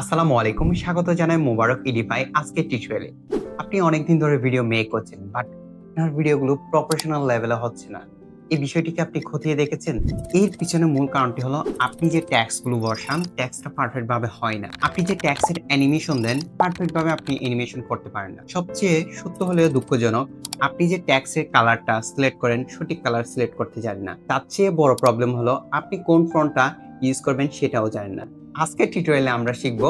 আসসালামু আলাইকুম। স্বাগত জানাই মোবারক ইডিফাই, আজকের টিউটোরিয়ালে আপনি অনেকদিন ধরে ভিডিও মেক করছেন বাট আপনার ভিডিওগুলো প্রফেশনাল লেভেলে হচ্ছে না। এই বিষয়টিকে আপনি খতিয়ে দেখেছেন? এর পিছনে মূল কারণটি হলো, আপনি যে ট্যাক্সগুলো বসান ট্যাক্সটা পারফেক্ট ভাবে হয় না। আপনি যে ট্যাক্সের অ্যানিমেশন দেন পারফেক্ট ভাবে আপনি অ্যানিমেশন করতে পারেন না। সবচেয়ে সত্য হলেও দুঃখজনক, আপনি যে ট্যাক্সের কালারটা সিলেক্ট করেন, সঠিক কালার সিলেক্ট করতে জানেন না। তার চেয়ে বড় প্রবলেম হলো, আপনি কোন ফ্রন্টটা ইউজ করবেন সেটাও জানেন না। আজকের টিউটোরিয়ালে আমরা শিখব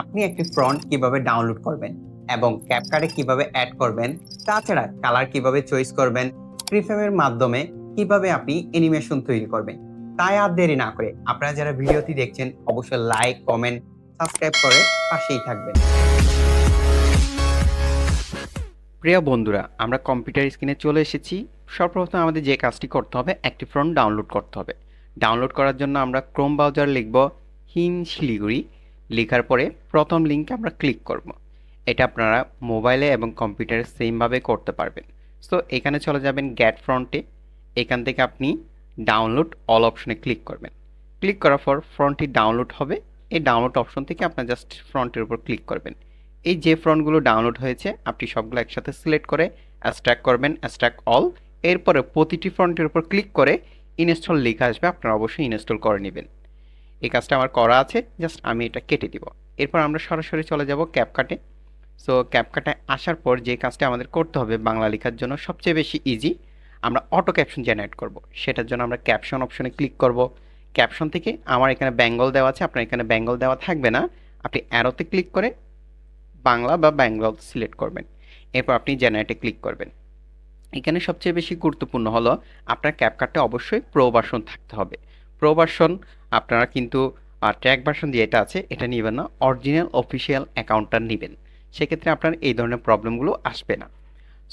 আপনি একটি ফ্রন্ট কীভাবে ডাউনলোড করবেন এবং ক্যাপকাটে কীভাবে অ্যাড করবেন, তাছাড়া কালার কীভাবে চয়েস করবেন প্রিফ্রেমের মাধ্যমে কীভাবে আপনি অ্যানিমেশন তৈরি করবেন। তাই আর দেরি না করে আপনারা যারা ভিডিওটি দেখছেন, অবশ্যই লাইক কমেন্ট সাবস্ক্রাইব করে পাশেই থাকবেন। প্রিয় বন্ধুরা, আমরা কম্পিউটার স্ক্রিনে চলে এসেছি। সর্বপ্রথম আমাদের যে কাজটি করতে হবে, একটি ফ্রন্ট ডাউনলোড করতে হবে। ডাউনলোড করার জন্য আমরা ক্রোম ব্রাউজার লিখব। হিন শিলিগুড়ি লেখার পরে প্রথম লিঙ্কে আমরা ক্লিক করব। এটা আপনারা মোবাইলে এবং কম্পিউটারে সেমভাবে করতে পারবেন। সো, এখানে চলে যাবেন গ্যাট ফ্রন্টে এখান থেকে আপনি ডাউনলোড অল অপশনে ক্লিক করবেন। ক্লিক করার পর ফ্রন্টটি ডাউনলোড হবে। এই ডাউনলোড অপশন থেকে আপনার জাস্ট ফ্রন্টের উপর ক্লিক করবেন। এই যে ফ্রন্টগুলো ডাউনলোড হয়েছে, আপনি সবগুলো একসাথে সিলেক্ট করে অ্যাস্ট্রাক করবেন অ্যাস্ট্রাক অল এরপরে প্রতিটি ফ্রন্টের উপর ক্লিক করে ইনস্টল লেখা আসবে। আপনারা অবশ্যই ইনস্টল করে নেবেন। এই কাজটা আমার করা আছে জাস্ট আমি এটা কেটে দিব। এরপর আমরা সরাসরি চলে যাব ক্যাপকাটে সো ক্যাপকাটে আসার পর যে কাজটা আমাদের করতে হবে বাংলা লেখার জন্য সবচেয়ে বেশি ইজি আমরা অটো ক্যাপশন জেনারেট করব। সেটার জন্য আমরা ক্যাপশন অপশনে ক্লিক করব। ক্যাপশন থেকে আমার এখানে বেঙ্গল দেওয়া আছে, আপনার এখানে বেঙ্গল দেওয়া থাকবে না। আপনি অ্যারোতে ক্লিক করে বাংলা বা বেঙ্গল সিলেক্ট করবেন। এরপর আপনি জেনারেটে ক্লিক করবেন। এখানে সবচেয়ে বেশি গুরুত্বপূর্ণ হলো, আপনার ক্যাপকাটে অবশ্যই প্রো ভার্সন থাকতে হবে। প্রো ভার্সন আপনারা কিন্তু ট্র্যাক ভার্সন যে এটা আছে, এটা নেবেন না অরিজিনাল অফিসিয়াল অ্যাকাউন্টটা নেবেন। সেক্ষেত্রে আপনার এই ধরনের প্রবলেমগুলো আসবে না।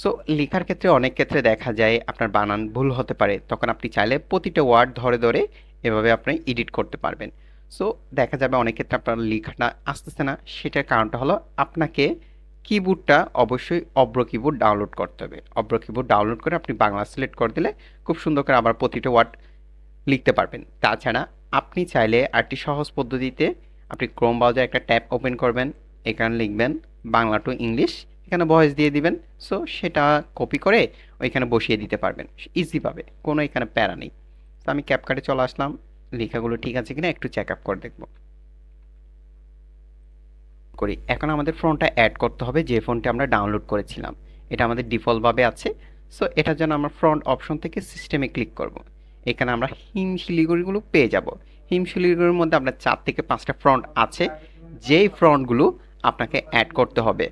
সো লেখার ক্ষেত্রে অনেক ক্ষেত্রে দেখা যায়, আপনার বানান ভুল হতে পারে, তখন আপনি চাইলে প্রতিটা ওয়ার্ড ধরে ধরে এভাবে আপনি এডিট করতে পারবেন। সো দেখা যাবে অনেক ক্ষেত্রে আপনার লেখাটা আসতেছে না, সেটার কারণটা হলো আপনাকে কিবোর্ডটা অবশ্যই অব্র কিবোর্ড ডাউনলোড করতে হবে। অব্র কিবোর্ড ডাউনলোড করে আপনি বাংলা সিলেক্ট করে দিলে খুব সুন্দর করে আবার প্রতিটা ওয়ার্ড লিখতে পারবেন। তাছাড়া আপনি চাইলে আরেকটি সহজ পদ্ধতিতে আপনি ক্রোম ব্রাউজার একটা ট্যাব ওপেন করবেন, এখানে লিখবেন বাংলা টু ইংলিশ এখানে ভয়েস দিয়ে দিবেন। সো সেটা কপি করে ওইখানে বসিয়ে দিতে পারবেন ইজিভাবে কোনো এখানে প্যারা নেই। তো আমি ক্যাপকাটে চলে আসলাম, লেখাগুলো ঠিক আছে কিনা একটু চেক আপ করে দেখব। করি, এখন আমাদের ফোনটা অ্যাড করতে হবে, যে ফোনটি আমরা ডাউনলোড করেছিলাম। এটা আমাদের ডিফল্টভাবে আছে। সো এটার জন্য আমরা ফ্রন্ট অপশন থেকে সিস্টেমে ক্লিক করব। এখানে আমরা হিম শিলিগুড়িগুলো পেয়ে যাব। হিম শিলিগুড়ির মধ্যে আপনার চার থেকে পাঁচটা ফ্রন্ট আছে। যেই ফ্রন্টগুলো আপনাকে অ্যাড করতে হবে।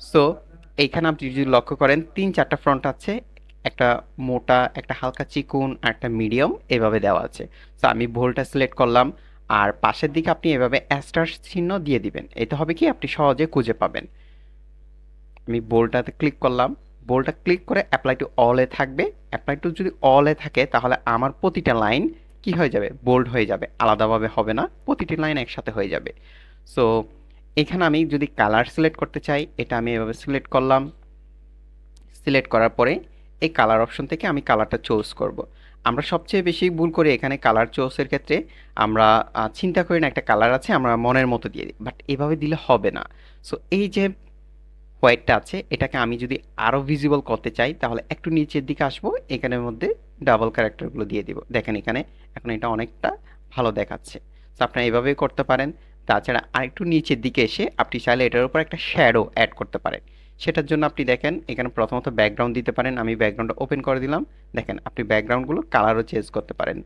সো এইখানে আপনি যদি লক্ষ্য করেন, তিন চারটা ফ্রন্ট আছে। একটা মোটা, একটা হালকা চিকুন, আর একটা মিডিয়াম এভাবে দেওয়া আছে। সো আমি ভোলটা সিলেক্ট করলাম। আর পাশের দিকে আপনি এভাবে অ্যাস্টার চিহ্ন দিয়ে দিবেন। এতে হবে কি? আপনি সহজে খুঁজে পাবেন। আমি বোলটাতে ক্লিক করলাম। বোলটা ক্লিক করে অ্যাপ্লাই টু অলে থাকবে। অ্যাপ্লাই টু যদি অলে থাকে, তাহলে আমার প্রতিটা লাইন কি হয়ে যাবে? বোল্ড হয়ে যাবে। আলাদাভাবে হবে না, প্রতিটি লাইন একসাথে হয়ে যাবে। সো এখানে আমি যদি কালার সিলেক্ট করতে চাই, এটা আমি এভাবে সিলেক্ট করলাম। সিলেক্ট করার পরে এই কালার অপশন থেকে আমি কালারটা চুজ করব। আমরা সবচেয়ে বেশি ভুল করি এখানে কালার চুজের ক্ষেত্রে। আমরা চিন্তা করি না, একটা কালার আছে, আমরা মনের মতো দিয়ে দিই। বাট এভাবে দিলে হবে না। সো এই যে হোয়াইটটা আছে, এটাকে আমি যদি আরও ভিজিবল করতে চাই, তাহলে একটু নিচের দিকে আসব, এখানের মধ্যে ডাবল ক্যারেক্টারগুলো দিয়ে দিব। দেখেন এখানে, এখন এটা অনেকটা ভালো দেখাচ্ছে। তো আপনারা এভাবেই করতে পারেন। তাছাড়া আরেকটু নিচের দিকে এসে আপনি চাইলে এটার উপর একটা শ্যাডো অ্যাড করতে পারেন। সেটার জন্য আপনি দেখেন, এখানে প্রথমত ব্যাকগ্রাউন্ড দিতে পারেন। আমি ব্যাকগ্রাউন্ডটা ওপেন করে দিলাম। দেখেন, আপনি ব্যাকগ্রাউন্ডগুলো কালারও চেঞ্জ করতে পারেন।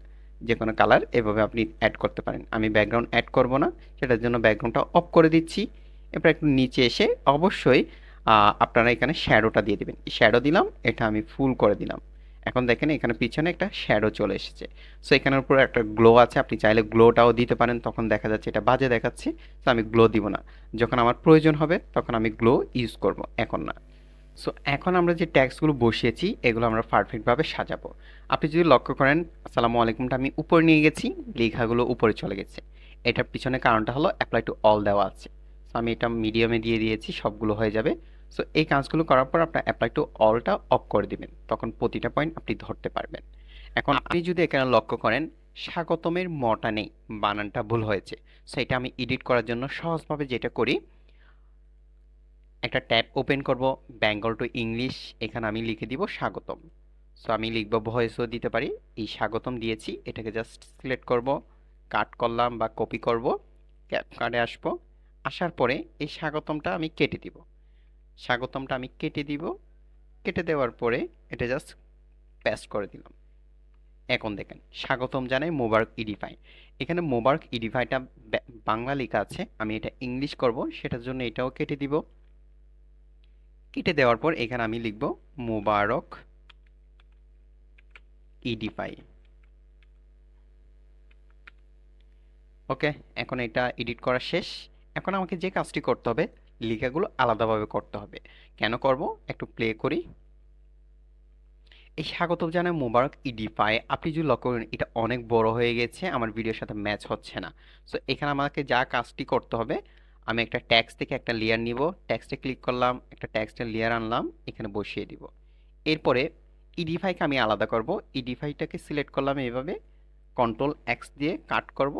যে কোনো কালার এভাবে আপনি অ্যাড করতে পারেন। আমি ব্যাকগ্রাউন্ড অ্যাড করব না, সেটার জন্য ব্যাকগ্রাউন্ডটা অফ করে দিচ্ছি। এরপর একটু নিচে এসে অবশ্যই আপনারা এখানে শ্যাডোটা দিয়ে দেবেন। শ্যাডো দিলাম, এটা আমি ফুল করে দিলাম। এখন দেখেন এখানে পিছনে একটা শ্যাডো চলে এসেছে। সো এখানের উপর একটা গ্লো আছে, আপনি চাইলে গ্লোটাও দিতে পারেন, তখন দেখা যাচ্ছে এটা বাজে দেখাচ্ছে, তো আমি গ্লো দিব না। যখন আমার প্রয়োজন হবে, তখন আমি গ্লো ইউজ করব, এখন না। সো এখন আমরা যে ট্যাক্সগুলো বসিয়েছি, এগুলো আমরা পারফেক্টভাবে সাজাবো। আপনি যদি লক্ষ্য করেন, আসসালামু আলাইকুমটা আমি উপরে নিয়ে গেছি, লেখাগুলো উপরে চলে গেছে। এটার পিছনে কারণটা হলো অ্যাপ্লাই টু অল দেওয়া আছে। সো আমি এটা মিডিয়ামে দিয়ে দিয়েছি, সবগুলো হয়ে যাবে। সো এই কাজগুলো করার পর আপনার অ্যাপ্লাই টু অলটা অফ করে দিবেন। তখন প্রতিটা পয়েন্ট আপনি ধরতে পারবেন। এখন আপনি যদি এখানে লক্ষ্য করেন স্বাগতমের মটা নেই বানানটা ভুল হয়েছে। সো এটা আমি এডিট করার জন্য সহজভাবে যেটা করি একটা ট্যাব ওপেন করব বেঙ্গল টু ইংলিশ এখানে আমি লিখে দিব স্বাগতম। সো আমি লিখব ভয়েসও দিতে পারি এই স্বাগতম দিয়েছি এটাকে জাস্ট সিলেক্ট করব কাট করলাম বা কপি করব ক্যাপ কার্ডে আসব। আসার পরে এই স্বাগতমটা আমি কেটে দিব। স্বাগতমটা আমি কেটে দিব। কেটে দেওয়ার পরে এটা জাস্ট পেস্ট করে দিলাম। এখন দেখেন, স্বাগতম জানাই মোবারক ইডিফাই এখানে মোবারক ইডিফাইটা বাংলা লেখা আছে, আমি এটা ইংলিশ করব, সেটার জন্য এটাও কেটে দিব। কেটে দেওয়ার পর এখানে আমি লিখব মোবারক ইডিফাই ওকে, এখন এটা এডিট করা শেষ। এখন আমাকে যে কাজটি করতে হবে লেখাগুলো আলাদাভাবে করতে হবে। কেন করব? একটু প্লে করি। এই স্বাগত জানাই মোবারক ইডিফাই আপনি যদি লক্ষ্য করেন, এটা অনেক বড় হয়ে গেছে, আমার ভিডিওর সাথে ম্যাচ হচ্ছে না। সো এখানে আমাকে যা কাজটি করতে হবে, আমি একটা ট্যাক্স থেকে একটা লেয়ার নিব। ট্যাক্সটে ক্লিক করলাম, একটা ট্যাক্সটের লেয়ার আনলাম, এখানে বসিয়ে দিব। এরপরে ইডিফাইকে আমি আলাদা করব। ইডিফাইটাকে সিলেক্ট করলাম এইভাবে। কন্ট্রোল এক্স দিয়ে কাট করব।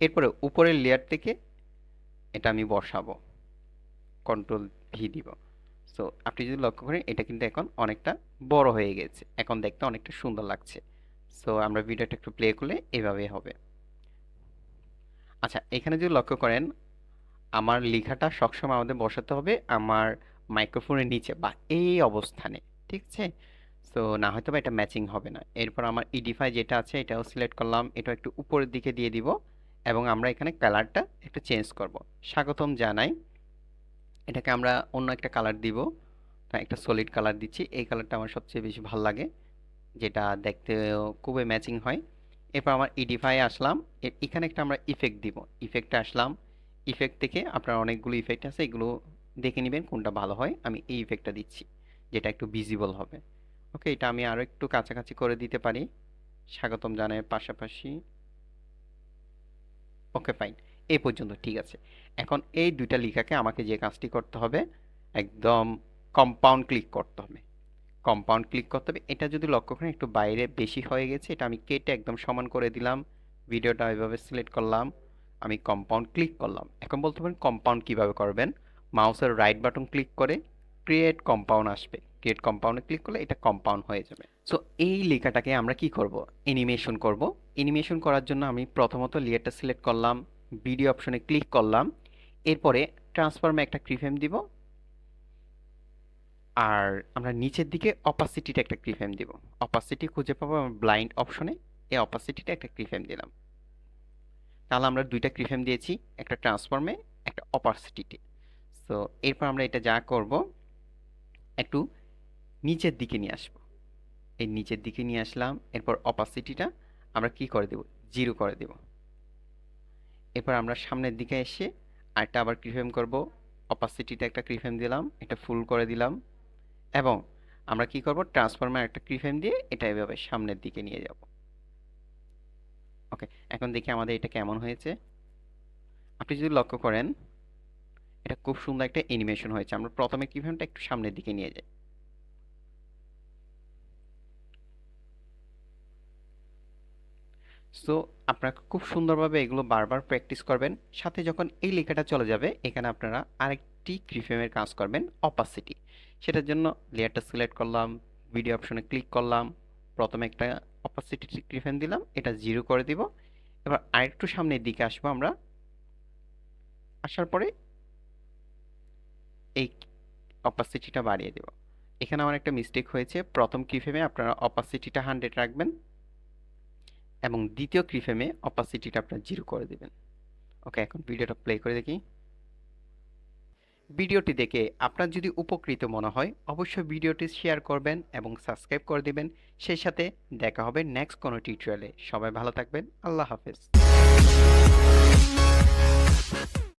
এরপরে উপরের লেয়ার থেকে এটা আমি বসাবো। কন্ট্রোল ভি দিব। সো আপনি যদি লক্ষ্য করেন, এটা কিন্তু এখন অনেকটা বড় হয়ে গেছে। এখন দেখতে অনেকটা সুন্দর লাগছে। সো আমরা ভিডিওটা একটু প্লে করলে এভাবে হবে। আচ্ছা এখানে যদি লক্ষ্য করেন, আমার লেখাটা সবসময় আমাদের বসাতে হবে আমার মাইক্রোফোনের নিচে বা এই অবস্থানে, ঠিক আছে? সো না হয়তো বা এটা ম্যাচিং হবে না। এরপর আমার ইডিফাই যেটা আছে, এটাও সিলেক্ট করলাম। এটা একটু উপরের দিকে দিয়ে দিব এবং আমরা এখানে কালারটা একটু চেঞ্জ করব। স্বাগতম জানাই। এটাকে আমরা অন্য একটা কালার দিব। একটা সলিড কালার দিচ্ছি। এই কালারটা আমার সবচেয়ে বেশি ভালো লাগে, যেটা দেখতে খুবই ম্যাচিং হয়। এরপর আমার ইডিফাই আসলাম। এখানে একটা আমরা ইফেক্ট দিব। ইফেক্টে আসলাম। ইফেক্ট থেকে আপনার অনেকগুলো ইফেক্ট আছে, এগুলো দেখে নেবেন কোনটা ভালো হয়। আমি এই ইফেক্টটা দিচ্ছি, যেটা একটু ভিজিবল হবে। ওকে এটা আমি আরও একটু কাছাকাছি করে দিতে পারি। স্বাগতম জানাই পাশাপাশি। ওকে ফাইন এই পর্যন্ত, ঠিক আছে। এখন এই দুইটা লেখাকে আমাকে যে কাজটি করতে হবে, একদম কম্পাউন্ড ক্লিক করতে হবে। কম্পাউন্ড ক্লিক করতে হবে। এটা যদি লক্ষ্য করেন, একটু বাইরে বেশি হয়ে গেছে। এটা আমি কেটে একদম সমান করে দিলাম। ভিডিওটা এভাবে সিলেক্ট করলাম। আমি কম্পাউন্ড ক্লিক করলাম। এখন বলতে পারেন কম্পাউন্ড কীভাবে করবেন? মাউসের রাইট বাটন ক্লিক করে ক্রিয়েট কম্পাউন্ড আসবে। ক্রিয়েট কম্পাউন্ডে ক্লিক করলে এটা কম্পাউন্ড হয়ে যাবে। সো এই লেখাটাকে আমরা কি করব? অ্যানিমেশন করব। অ্যানিমেশন করার জন্য আমি প্রথমত লেয়ারটা সিলেক্ট করলাম। ভিডিও অপশনে ক্লিক করলাম। এরপরে ট্রান্সফর্মে একটা ক্রিফেম দিব। আর আমরা নিচের দিকে অপাসিটিটা একটা ক্রিফেম দিব। অপাসিটি খুঁজে পাবো ব্লাইন্ড অপশনে এই অপাসিটিটা একটা ক্রিফেম দিলাম। তাহলে আমরা দুইটা ক্রিফেম দিয়েছি, একটা ট্রান্সফর্মে একটা অপাসিটিতে সো এরপর আমরা এটা যা করব, একটু নিচের দিকে নিয়ে আসব। এই নিচের দিকে নিয়ে আসলাম, এরপর অপাসিটিটা আমরা কি করে দেব? জিরো করে দেব। এরপর আমরা সামনের দিকে এসে আরেকটা আবার ক্রিফেম করব। অপাসিটিটা একটা ক্রিফেম দিলাম, এটা ফুল করে দিলাম এবং আমরা কি করব? ট্রান্সফর্মার একটা ক্রিফেম দিয়ে এটা এভাবে সামনের দিকে নিয়ে যাব। ওকে এখন দেখি আমাদের এটা কেমন হয়েছে। আপনি যদি লক্ষ্য করেন, এটা খুব সুন্দর একটা অ্যানিমেশন হয়েছে। আমরা প্রথমে ক্রিফেমটা একটু সামনের দিকে নিয়ে যাই। সো আপনারা খুব সুন্দরভাবে এগুলো বারবার প্র্যাকটিস করবেন। সাথে যখন এই লেখাটা চলে যাবে, এখানে আপনারা আরেকটি ক্রিফেমের কাজ করবেন অপাসিটি সেটার জন্য লেয়ারটা সিলেক্ট করলাম ভিডিও অপশনে ক্লিক করলাম, প্রথমে একটা অপাসিটি ক্রিফেম দিলাম, এটা জিরো করে দিব। এবার আরেকটু সামনের দিকে আসব আমরা। আসার পরে এই অপাসিটিটা বাড়িয়ে দেব। এখানে আমার একটা মিস্টেক হয়েছে। প্রথম ক্রিফেমে আপনারা অপাসিটিটা হান্ড্রেড রাখবেন। এবং দ্বিতীয় ক্রিফেমে অপাসিটিটা আপনার জিরো করে দেবেন। ওকে এখন ভিডিওটা প্লে করে দেখি। ভিডিওটি দেখে আপনার যদি উপকৃত মনে হয়, অবশ্যই ভিডিওটি শেয়ার করবেন এবং সাবস্ক্রাইব করে দেবেন। সেই সাথে দেখা হবে নেক্সট কোনো টিউটোরিয়ালে সবাই ভালো থাকবেন। আল্লাহ হাফেজ।